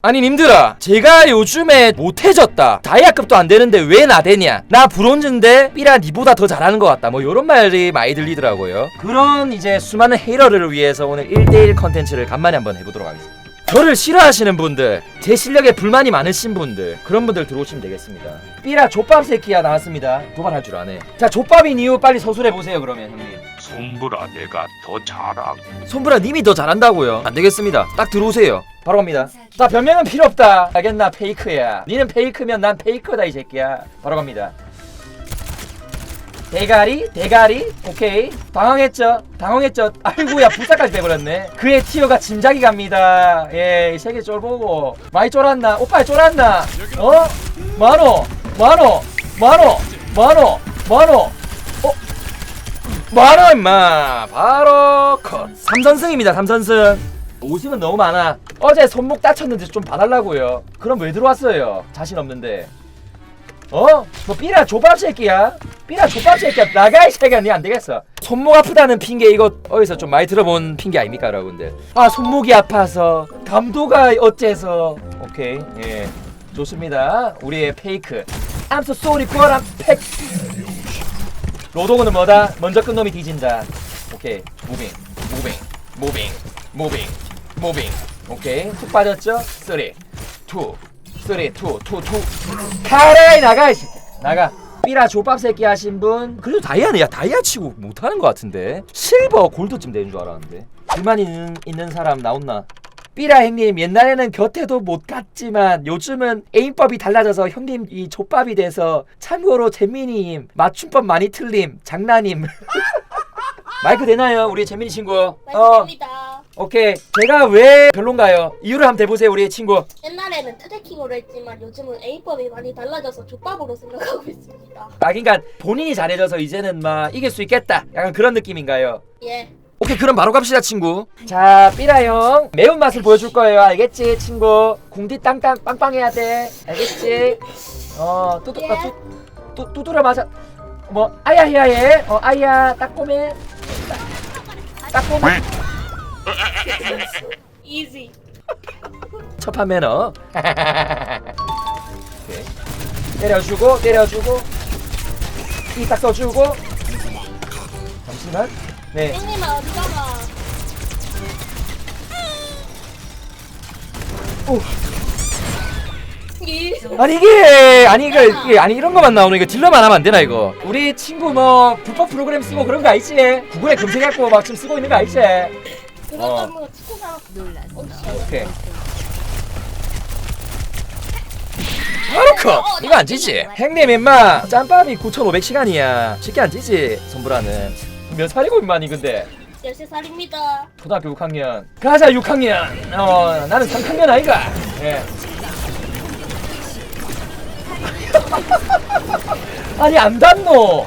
아니 님들아 제가 요즘에 못해졌다. 다이아급도 안 되는데 왜 나대냐? 나 브론즈인데 삐라 니보다 더 잘하는 것 같다. 뭐 요런 말이 많이 들리더라고요. 그런 이제 수많은 헤이러를 위해서 오늘 1대1 컨텐츠를 간만에 한번 해보도록 하겠습니다. 저를 싫어하시는 분들 제 실력에 불만이 많으신 분들 그런 분들 들어오시면 되겠습니다. 삐라 족밥 새끼야 나왔습니다. 도발할 줄 아네. 자 족밥인 이유 빨리 서술해보세요 그러면 형님 손불아 내가 더 잘함 손브라 님이 더 잘한다고요? 안 되겠습니다. 딱 들어오세요. 바로 갑니다. 자 변명은 필요 없다. 알겠나 페이크야. 니는 페이크면 난 페이커다 이 새끼야. 바로 갑니다. 대가리 대가리 오케이. 당황했죠? 당황했죠? 아이고야 불사까지 빼버렸네. 그의 티어가 짐작이 갑니다. 예이 새끼 쫄보고. 많이 쫄았나? 오빠 쫄았나? 어? 만호 만호 만호 만호 만호. 어 만호 임마. 바로 컷. 3선승입니다 3선승. 50은 너무 많아. 어제 손목 다쳤는데 좀 봐달라고요. 그럼 왜 들어왔어요? 자신 없는데. 어? 뭐 삐라 조밥 새끼야? 삐라 조밥 새끼야. 나가 이 새끼야. 니 안되겠어. 손목 아프다는 핑계 이거 어디서 좀 많이 들어본 핑계 아닙니까 여러분들? 아 손목이 아파서 감도가 어째서. 오케이. 예. 좋습니다. 우리의 페이크. I'm so sorry but I'm 팩 노동은 뭐다? 먼저 끈 놈이 뒤진다. 오케이. 무빙 무빙 무빙 무빙 무빙. 오케이. 툭 빠졌죠? 3 2 3 2 2 2 카레이 나가 이씨 나가. 삐라 조밥 새끼 하신 분? 그래도 다이아는 야 다이아 치고 못하는 것 같은데. 실버 골드쯤 되는 줄 알았는데. 불만 있는, 있는 사람 나온나 삐라 형님 옛날에는 곁에도 못 갔지만 요즘은 에임법이 달라져서 형님 이 족밥이 돼서 참고로 재민이님 맞춤법 많이 틀림 장난임. 마이크 되나요 우리 재민이 친구? 어. 맞습니다. 오케이. 제가 왜 별론가요? 이유를 한번 대보세요 우리 친구. 옛날에는 트래킹으로 했지만 요즘은 A법이 많이 달라져서 족밥으로 생각하고 있습니다. 아 그러니까 본인이 잘해져서 이제는 막 이길 수 있겠다. 약간 그런 느낌인가요? 예. 오케이 그럼 바로 갑시다 친구. 자 삐라 형. 매운맛을 보여줄 거예요. 알겠지 친구? 궁디 땅땅 빵빵해야 돼. 알겠지? 어 뚜두 어, 뚜, 뚜, 두드려 맞아. 뭐 아야 야 예. 어 아야 따꼬매. 따- 따꼬매. 이지. 첫판 매너. 오케이. 때려주고 때려주고. 이딱 써주고. 잠시만 네 형님아 어디가가? 오. 이. 아니 이게 아니 이거 이게 아니 이런 거만 나오는 이거 딜러만 하면 안 되나 이거 우리 친구 뭐 불법 프로그램 쓰고 그런 거 알지 구글에 검색해갖고 막 지금 쓰고 있는 거 알지 그것 어. 때문에 치고 살았어. 오케이 바로 컷 이거 안 지지 형님 임마 짬밥이 9,500시간이야 쉽게 안 지지 선불하는 몇 살이고 임마 니 근데? 13살입니다. 초등학교 6학년. 가자 6학년! 어 나는 3학년 아이가! 예. 아니 안 닿노?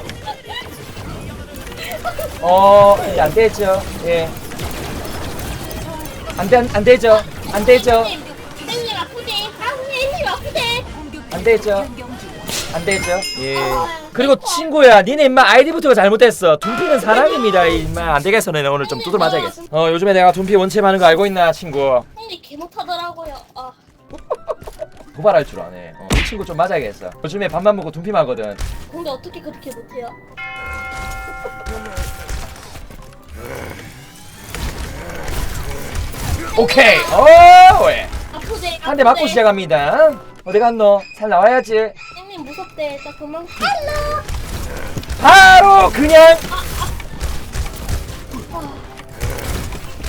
어 이제 안 되죠. 예 안 돼 안 되죠. 안 되죠. 아프대. 아, 아프대. 안 되죠 안 되죠 예 그리고 친구야 니네 임마 아이디부터가 잘못됐어 둠피는 사람입니다 임마 안 되겠어 내가 오늘 좀 두들 맞아야겠어 어 요즘에 내가 둠피 원체 많은 거 알고 있나 친구 형님 개 못하더라고요. 아. 도발할 줄 아네. 어, 이 친구 좀 맞아야겠어. 요즘에 밥만 먹고 둔피마거든. 근데 어떻게 그렇게 못해요? 오케이. 어, 왜? 아프대. 한 대 맞고. 시작합니다. 어디 갔노? 살 나와야지. 형님 무섭대. 자 그만. 할로. 바로 그냥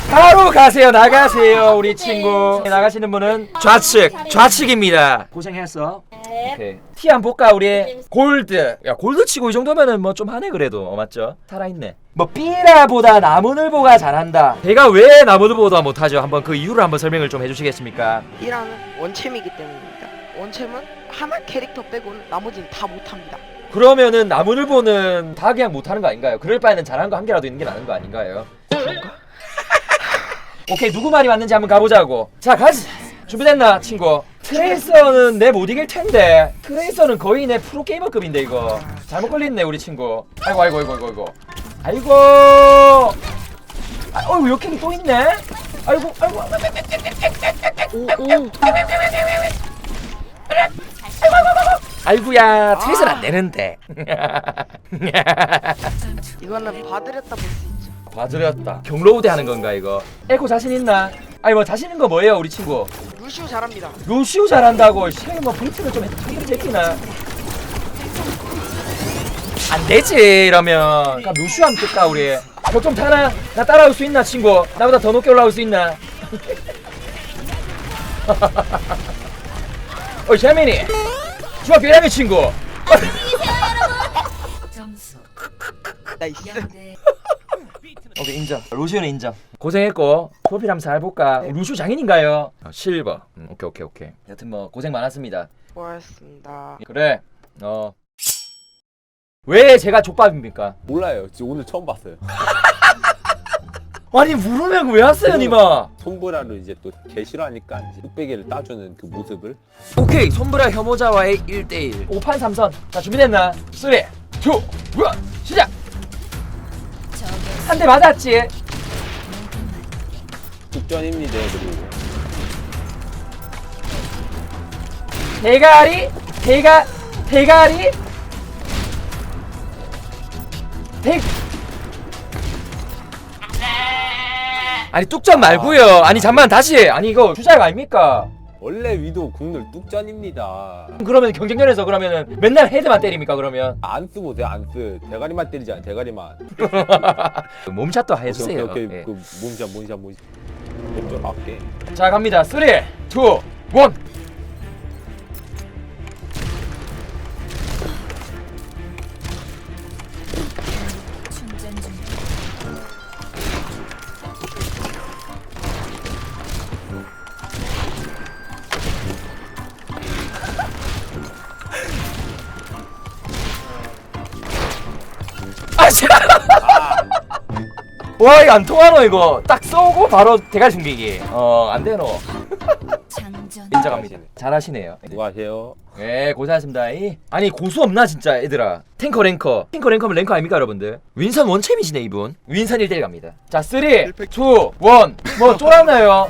바로 가세요. 나가세요, 우리 친구. 나가시는 분은 좌측, 좌측입니다. 고생했어. 네. 오케이. 티한 볼까 우리 골드. 야 골드 치고 이 정도면은 뭐 좀 하네 그래도 어, 맞죠? 살아있네. 뭐 삐라보다 나무늘보가 잘한다. 제가 왜 나무늘보다 못하죠? 한번 그 이유를 한번 설명을 좀 해주시겠습니까? 이라는 원챔이기 때문입니다. 원챔은 하나 캐릭터 빼고는 나머지는 다 못합니다. 그러면은 나무늘보는 다 그냥 못하는 거 아닌가요? 그럴 바에는 잘하는 거한 개라도 있는 게 나은 거 아닌가요? 오케이 누구 말이 맞는지 한번 가보자고. 자 가지. 준비됐나 친구? 트레이서는 내 못 이길 텐데 트레이서는 거의 내 프로 게이머급인데 이거 잘못 걸렸네 우리 친구. 아이고 아이고 아이고 아이고 아이고. 아이고. 아, 어이구 역행이 또 있네. 아이고 아이고 오 오 아이고야 트윗은 안 되는데. 이거는 봐드렸다 볼 수 있죠. 봐드렸다. 경로우대 하는 건가 이거? 에코 자신 있나? 아니 뭐 자신 있는 거 뭐예요 우리 친구? 루시우 잘합니다. 루시우 잘한다고. 씨뭐 브리트는 좀 해도 제끼나? 안 되지 이러면. 그럼 루시우 하면 됐다 우리. 벽좀 타나? 나 따라올 수 있나 친구? 나보다 더 높게 올라올 수 있나? 어이 재민이. 중학교 1학년 친구. 점수 나이스. 0대 오케이 인정. 루시우는 인정. 고생했고 프로필 한번 잘 볼까? 루시우 장인인가요? 어, 실버. 음, 오케이 오케이 오케이. 여튼 뭐 고생 많았습니다. 수고하셨습니다. 그래 어. 왜 제가 족밥입니까? 몰라요. 지금 오늘 처음 봤어요. 아니 물으면 왜 왔어요 니마 손보라를 이제 또 개 싫어하니까 이제 뚝배기를 따주는 그 모습을 오케이 손브라 혐오자와의 1대1 5판 3선 자 준비됐나? 3 2 1 시작 한 대 맞았지? 국전입니다. 그리고 대가리 대가 대가리 아니 뚝전 말고요 아니 잠만 다시 아니 이거 주작 아닙니까 원래 위도 국룰 뚝전입니다. 그러면 경쟁전에서 그러면은 맨날 헤드만 때립니까 그러면 안쓰 보세요. 안 쓰. 대가리만 때리지 않아. 대가리만. 몸샷도 오케이 해주세요 오케이. 예. 그 몸샷 몸샷 몸샷. 좀 할게. 자 갑니다 3 2 1 씨. 와 이거 안 통하노 이거. 딱 쏘고 바로 대가리 숨기기. 어 안 되노. 장전. 인정합니다. 잘하시네요. 누가 하세요? 네 고생하셨습니다. 이. 아니 고수 없나 진짜 얘들아. 탱커 랭커. 탱커 랭커면 랭커 아닙니까 여러분들? 윈선 원챔이시네 이분. 윈선 1대1 갑니다. 자 3, 2, 1뭐 쫄았나요?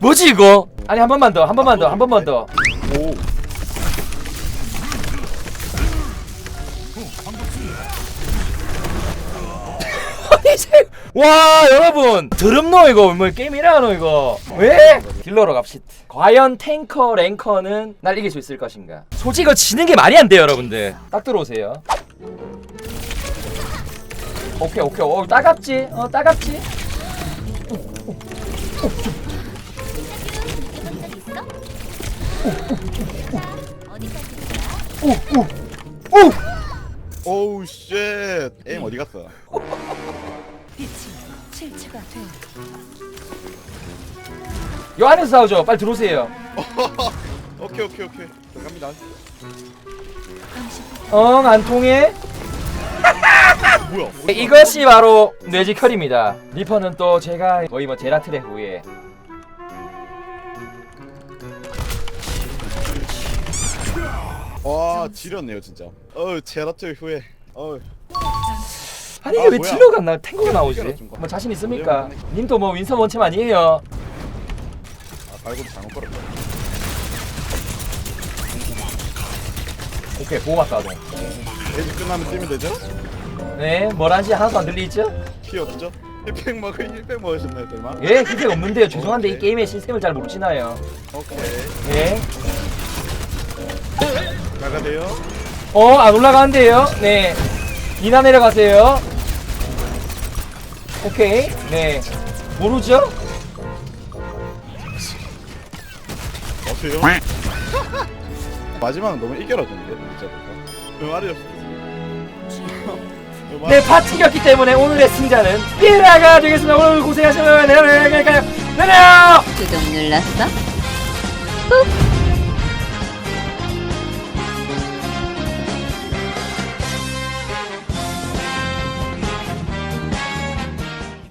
뭐지 이거? 아니 한 번만 더, 한 번만 더, 한 번만 더. 오. 와 여러분 드럼노 이거 뭐 게임이라노 이거 왜? 딜러로 갑시다 과연 탱커 랭커는 날 이길 수 있을 것인가 솔직히 이거 지는 게 말이 안 돼요 여러분들 딱 들어오세요 오케이 오케이 어 따갑지? 어 따갑지? 오우 쉣 에임 어디 갔어? 빛이 실체가 돼요 안에서 싸우죠 빨리 들어오세요 오케이 오케이 오케이 들어갑니다 엉안 통해? 뭐야 이것이 바로 뇌지컬입니다. 리퍼는 또 제가 거의 뭐 제라틀의 후예. 와 지렸네요 진짜 어우 제라트 후에 어우 아니 이게 아, 왜 뭐야? 딜러가 나 탱고가 나오지? 뭐 자신 있습니까? 님도 뭐 윈선 원챔 아니에요? 아 발고도 잘못 걸었다 오케이 보호막 가동. 에이지 끝나면 뛰면 되죠? 네, 뭐란지 하나도 안 들리죠? 피 없죠? 1팩 먹을 1팩 먹으셨나요 설마? 예, 기색 없는데요. 죄송한데 이 게임의 시스템을 잘 모르시나요? 오케이 예. 나가세요 어, 안 올라가는데요? 네. 이나 내려가세요. 오케이. 네. 모르죠? 어세요? 마지막은 너무 이겨라졌는데 진짜 응 아래였어 네, 파티였기 때문에 오늘의 승자는 삐라가 되겠습니다. 오늘 고생하셨나요? 내려, 내려, 내려, 내려. 구독 눌렀어? 꾹